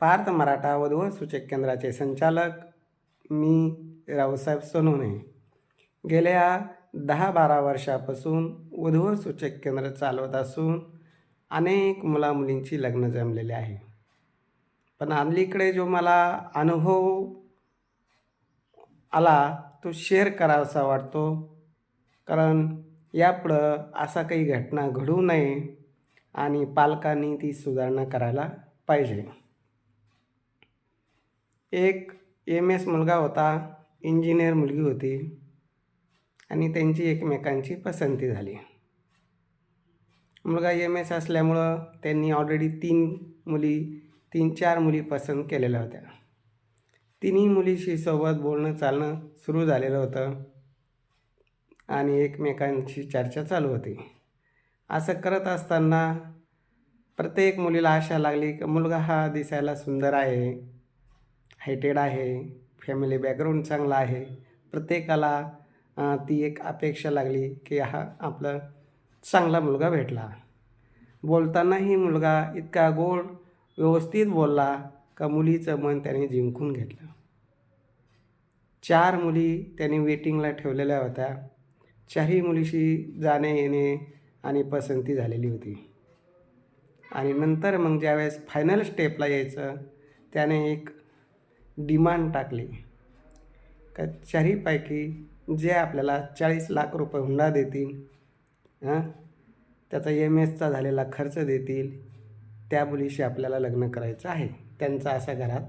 पार्थ मराठा वधूवर सूचक केंद्राचे संचालक मी रावसाहेब सोनवणे. गेल्या दहा बारा वर्षापासून वधूवर सूचक केंद्र चालवत असून अनेक मुलामुलींची लग्न जमलेली आहे. पण अलीकडे जो मला अनुभव आला तो शेअर करावासा वाटतो. कारण यापुढं असा काही घटना घडू नये आणि पालकांनी ती सुधारणा करायला पाहिजे. एक एम एस मुलगा होता इंजिनियर मुलगी होती आणि त्यांची एकमेकांची पसंती झाली. मुलगा एम एस असल्यामुळं त्यांनी ऑलरेडी तीन मुली तीन चार मुली पसंत केलेल्या होत्या. तिन्ही मुलीशी सोबत बोलणं चालणं सुरू झालेलं होतं आणि एकमेकांची चर्चा चालू होती. असं करत असताना प्रत्येक मुलीला आशा लागली की मुलगा हा दिसायला सुंदर आहे. हायटेड आहे. फॅमिली बॅकग्राऊंड चांगला आहे. प्रत्येकाला ती एक अपेक्षा लागली की हा आपला चांगला मुलगा भेटला. बोलतानाही मुलगा इतका गोड व्यवस्थित बोलला का मुलीचं मन त्याने जिंकून घेतलं. चार मुली त्याने वेटिंगला ठेवलेल्या होत्या. चारही मुलीशी जाणे येणे आणि पसंती झालेली होती. आणि नंतर मग ज्यावेळेस फायनल स्टेपला यायचं त्याने एक डिमांड टाकली. का चारीपैकी जे आपल्याला चाळीस लाख रुपये हुंडा देतील हां त्याचा एम एसचा झालेला खर्च देतील त्या मुलीशी आपल्याला लग्न करायचं आहे. त्यांचा असा घरात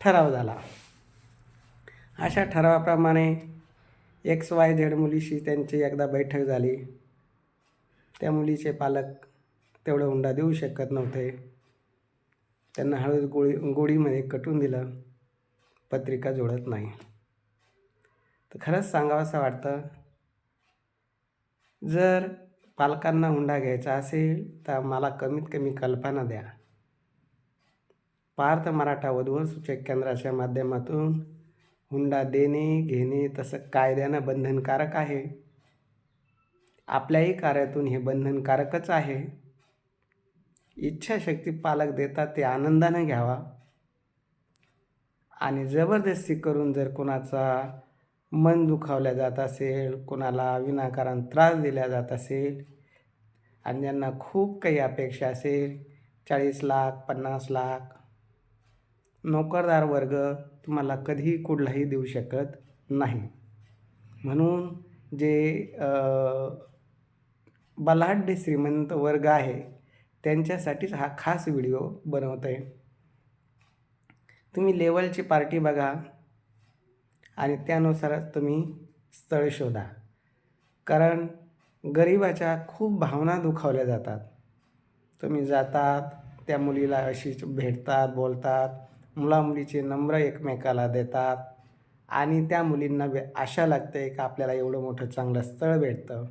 ठराव झाला. अशा ठरावाप्रमाणे एक्स वाय झेड मुलीशी त्यांची एकदा बैठक झाली. त्या मुलीचे पालक तेवढं हुंडा देऊ शकत नव्हते. त्यांना हळूच गोळी गोळीमध्ये कटून दिलं. पत्रिका जोडत नाही. तर खरंच सांगावंसं वाटतं जर पालकांना हुंडा घ्यायचा असेल तर मला कमीत कमी कल्पना द्या. पार्थ मराठा वधूवर सूचक केंद्राच्या माध्यमातून हुंडा देणे घेणे तसं कायद्यानं बंधनकारक आहे. आपल्याही कार्यातून हे बंधनकारकच आहे. इच्छाशक्ती पालक देतात ते आनंदानं घ्यावा. आणि जबरदस्ती करून जर कोणाचा मन दुखावल्या जात असेल कोणाला विनाकारण त्रास दिला जात असेल आणि ज्यांना खूप काही अपेक्षा असेल चाळीस लाख पन्नास लाख नोकरदार वर्ग तुम्हाला कधीही कुठलाही देऊ शकत नाही. म्हणून जे बलाढ्य श्रीमंत वर्ग आहे त्यांच्यासाठीच हा खास व्हिडिओ बनवत आहे तुम्ही लेवलची पार्टी बघा आणि त्यानुसारच तुम्ही स्थळ शोधा. कारण गरिबाच्या खूप भावना दुखावल्या जातात. तुम्ही जातात त्या मुलीला अशीच भेटतात बोलतात मुलामुलीचे नम्र एकमेकाला देतात आणि त्या मुलींना आशा लागते का आपल्याला एवढं मोठं चांगलं स्थळ भेटतं.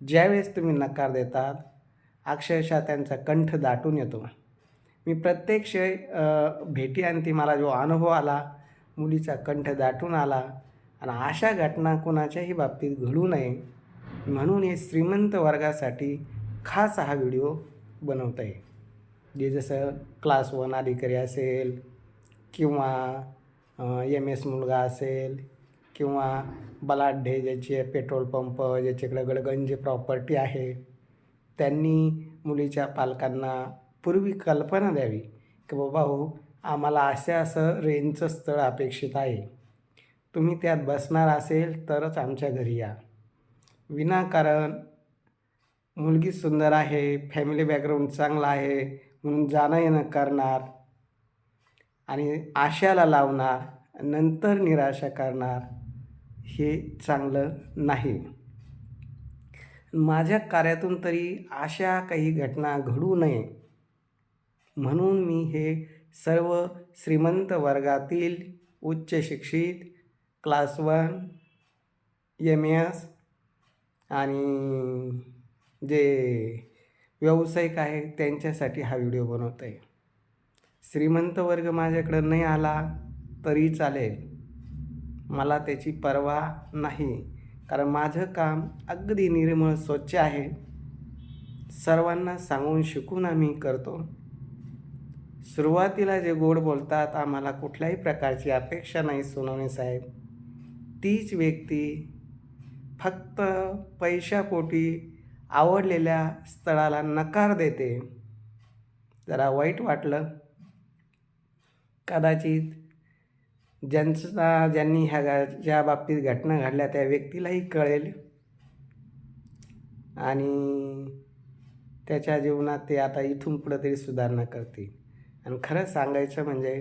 ज्यावेळेस तुम्ही नकार देतात अक्षरशः त्यांचा कंठ दाटून येतो. मी प्रत्यक्ष भेटी आणि ती मला जो अनुभव आला मुलीचा कंठ दाटून आला आणि अशा घटना कोणाच्याही बाबतीत घडू नये म्हणून हे श्रीमंत वर्गासाठी खास हा व्हिडिओ बनवता आहे जे जसं क्लास वन अधिकारी असेल किंवा एम एस मुलगा असेल किंवा बलाढ्य ज्याचे पेट्रोल पंप ज्याच्याकडे गडगंज प्रॉपर्टी आहे त्यांनी मुलीच्या पालकांना पूर्वी कल्पना द्यावी की बाबा हो आम्हाला असं असं रेंजचं स्थळ अपेक्षित आहे. तुम्ही त्यात बसणार असेल तरच आमच्या घरी या. विनाकारण मुलगी सुंदर आहे फॅमिली बॅकग्राऊंड चांगला आहे म्हणून जाणं येणं करणार आणि आशाला लावणार नंतर निराशा करणार हे चांगलं नाही. माझ्या कार्यातून तरी अशा काही घटना घडू नये. म्हणून मी हे सर्व श्रीमंत वर्गातील उच्च शिक्षित क्लास वन एम एस आणि जे व्यावसायिक आहे त्यांच्यासाठी हा व्हिडिओ बनवत आहे श्रीमंत वर्ग माझ्याकडं नाही आला तरी चालेल. मला त्याची पर्वा नाही. कारण माझं काम अगदी निर्मळ स्वच्छ आहे. सर्वांना सांगून शिकून आम्ही करतो. सुरुवातीला जे गोड बोलतात आम्हाला कुठल्याही प्रकारची अपेक्षा नाही सोनवणे साहेब. तीच व्यक्ती फक्त पैशापोटी आवडलेल्या स्थळाला नकार देते. जरा वाईट वाटलं. कदाचित ज्यांचा ज्यांनी ह्या गा ज्या बाबतीत घटना घडल्या त्या व्यक्तीलाही कळेल. आणि त्याच्या जीवनात ते आता इथून पुढं तरी सुधारणा करतील. आणि खरं सांगायचं म्हणजे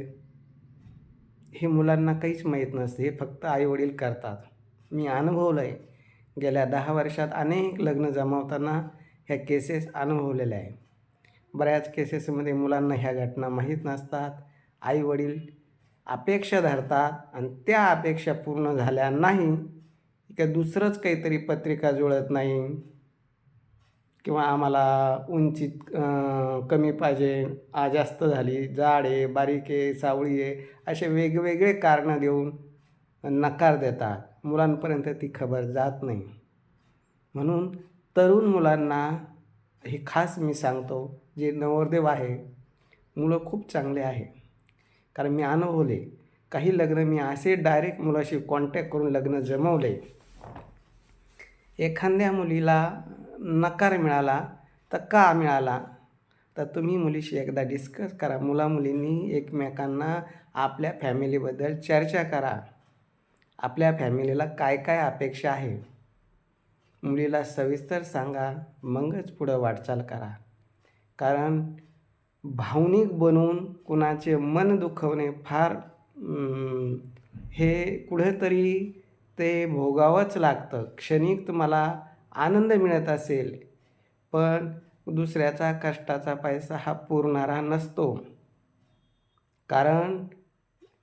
हे मुलांना काहीच माहीत नसते हे फक्त आईवडील करतात. मी अनुभवलं आहे गेल्या दहा वर्षात अनेक लग्न जमावताना ह्या केसेस अनुभवलेल्या आहे बऱ्याच केसेसमध्ये मुलांना ह्या घटना माहीत नसतात आईवडील अपेक्षा धरतात आणि त्या अपेक्षा पूर्ण झाल्या नाही का दुसरंच काहीतरी पत्रिका जुळत नाही. किंवा आम्हाला उंची कमी पाहिजे आ जास्त झाली जाड आहे बारीक आहे सावळी आहे असे वेगवेगळे कारणं देऊन नकार देतात. मुलांपर्यंत ती खबर जात नाही. म्हणून तरुण मुलांना हे खास मी सांगतो जे नवरदेव आहे मुलं खूप चांगले आहे. कारण मी अनुभवले काही लग्न मी असे डायरेक्ट मुलाशी कॉन्टॅक्ट करून लग्न जमवले. एखाद्या मुलीला नकार मिळाला तर का मिळाला? तर तुम्ही मुलीशी एकदा डिस्कस करा. मुलामुलींनी एकमेकांना आपल्या फॅमिलीबद्दल चर्चा करा. आपल्या फॅमिलीला काय काय अपेक्षा आहे? मुलीला सविस्तर सांगा मगच पुढं वाटचाल करा. कारण भावनिक बनवून कुणाचे मन दुखवणे फार हे कुठेतरी ते भोगावंच लागतं. क्षणिक तुम्हाला आनंद मिळत असेल. पण दुसऱ्याचा कष्टाचा पैसा हा पुरणारा नसतो. कारण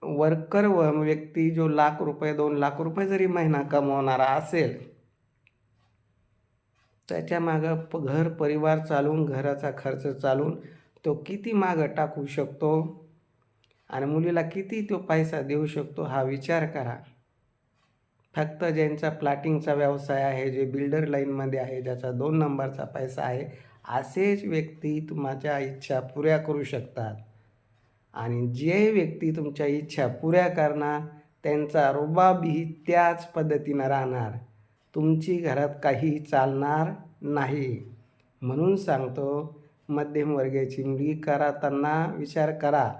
वर्कर व व्यक्ती जो लाख रुपये दोन लाख रुपये जरी महिना कमवणारा असेल त्याच्या मागं प घर परिवार चालवून घराचा खर्च चालून तो किती मागं टाकू शकतो? आणि मुलीला किती तो पैसा देऊ शकतो? हा विचार करा. फक्त ज्यांचा प्लॅटिंगचा व्यवसाय आहे जे बिल्डर लाईनमध्ये आहे ज्याचा दोन नंबरचा पैसा आहे असेच व्यक्ती तुमच्या इच्छा पुऱ्या करू शकतात. आणि जे व्यक्ती तुमच्या इच्छा पुऱ्या करणार त्यांचा रुबाबही त्याच पद्धतीनं राहणार. तुमची घरात काही चालणार नाही. म्हणून सांगतो मध्यमवर्गीयाची मुलगी करताना विचार करा.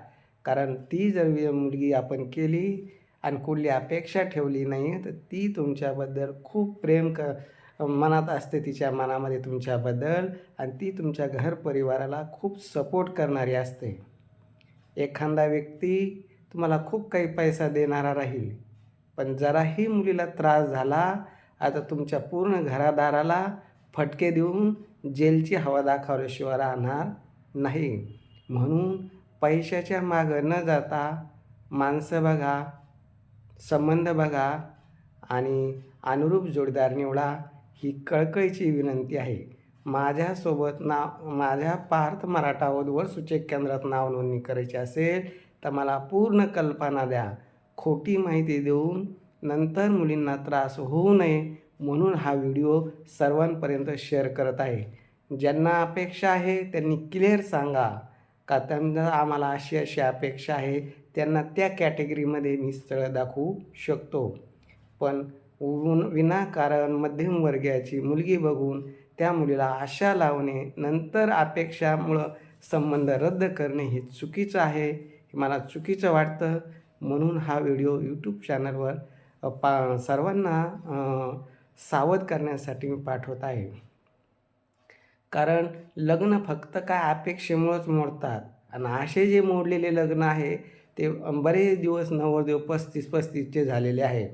कारण ती जर मुलगी आपण केली आणि कुठली अपेक्षा ठेवली नाही. तर ती तुमच्याबद्दल खूप प्रेम क मनात असते तिच्या मनामध्ये तुमच्याबद्दल. आणि ती तुमच्या घर परिवाराला खूप सपोर्ट करणारी असते. एखादा व्यक्ती तुम्हाला खूप काही पैसा देणारा राहील. पण जराही मुलीला त्रास झाला आता तुमच्या पूर्ण घरादाराला फटके देऊन जेलची हवा दाखवल्याशिवाय राहणार नाही. म्हणून पैशाच्या मागं न जाता माणसं बघा संबंध बघा आणि अनुरूप जोडीदार निवडा ही कळकळीची विनंती आहे. माझ्यासोबत नाव माझ्या पार्थ मराठा वधूवर सूचक केंद्रात नाव नोंदणी करायची असेल तर मला पूर्ण कल्पना द्या. खोटी माहिती देऊन नंतर मुलींना त्रास होऊ नये म्हणून हा व्हिडिओ सर्वांपर्यंत शेअर करत आहे. ज्यांना अपेक्षा आहे त्यांनी क्लिअर सांगा. का त्यांना आम्हाला अशी अशी अपेक्षा आहे त्यांना त्या कॅटेगरीमध्ये मी स्थळं दाखवू शकतो. पण ऊन विनाकारण मध्यमवर्गीयाची मुलगी बघून त्या मुलीला आशा लावणे नंतर अपेक्षामुळं संबंध रद्द करणे हे चुकीचं आहे हे मला चुकीचं वाटतं. म्हणून हा व्हिडिओ यूट्यूब चॅनलवर पा सर्वांना सावध करण्यासाठी मी पाठवत आहे. कारण लग्न फक्त काय अपेक्षेमुळंच मोडतात. आणि असे जे मोडलेले लग्न आहे ते बरेच दिवस नवरदेव पस्तीस पस्तीसचे झालेले आहे.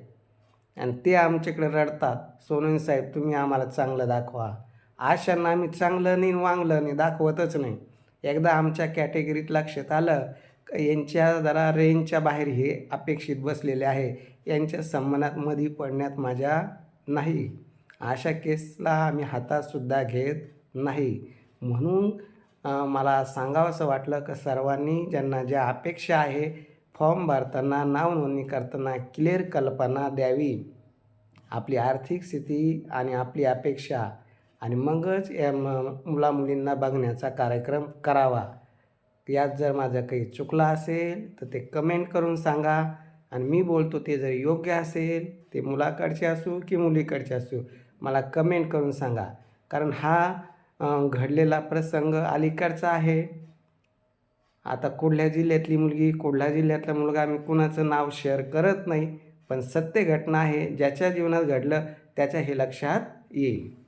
आणि ते आमच्याकडे रडतात. सोनन साहेब तुम्ही आम्हाला चांगलं दाखवा. आशांना आम्ही चांगलं नाही वांगलं नाही दाखवतच नाही. एकदा आमच्या कॅटेगरीत लक्षात आलं यांच्या जरा रेंजच्या बाहेर हे अपेक्षित बसलेले आहे. यांच्या संबंधात मधी पडण्यात माझ्या नाही. अशा केसला आम्ही हातातसुद्धा घेत नाही. म्हणून मला सांगावंसं वाटलं की सर्वांनी ज्यांना ज्या अपेक्षा आहे फॉर्म भरताना नाव नोंदणी करताना क्लिअर कल्पना द्यावी. आपली आर्थिक स्थिती आणि आपली अपेक्षा आणि मगच या म मुलामुलींना बघण्याचा कार्यक्रम करावा. यात जर माझं काही चुकलं असेल तर ते कमेंट करून सांगा आणि मी बोलतो ते जर योग्य असेल ते मुलाकडचे असू की मुलीकडचे असू मला कमेंट करून सांगा. कारण हा घडलेला प्रसंग अलीकडचा आहे. आता कुठल्या जिल्ह्यातली मुलगी कुठल्या जिल्ह्यातला मुलगा आम्ही कुणाचं नाव शेअर करत नाही पण सत्य घटना आहे ज्याच्या जीवनात घडलं त्याच्या हे लक्षात येईल.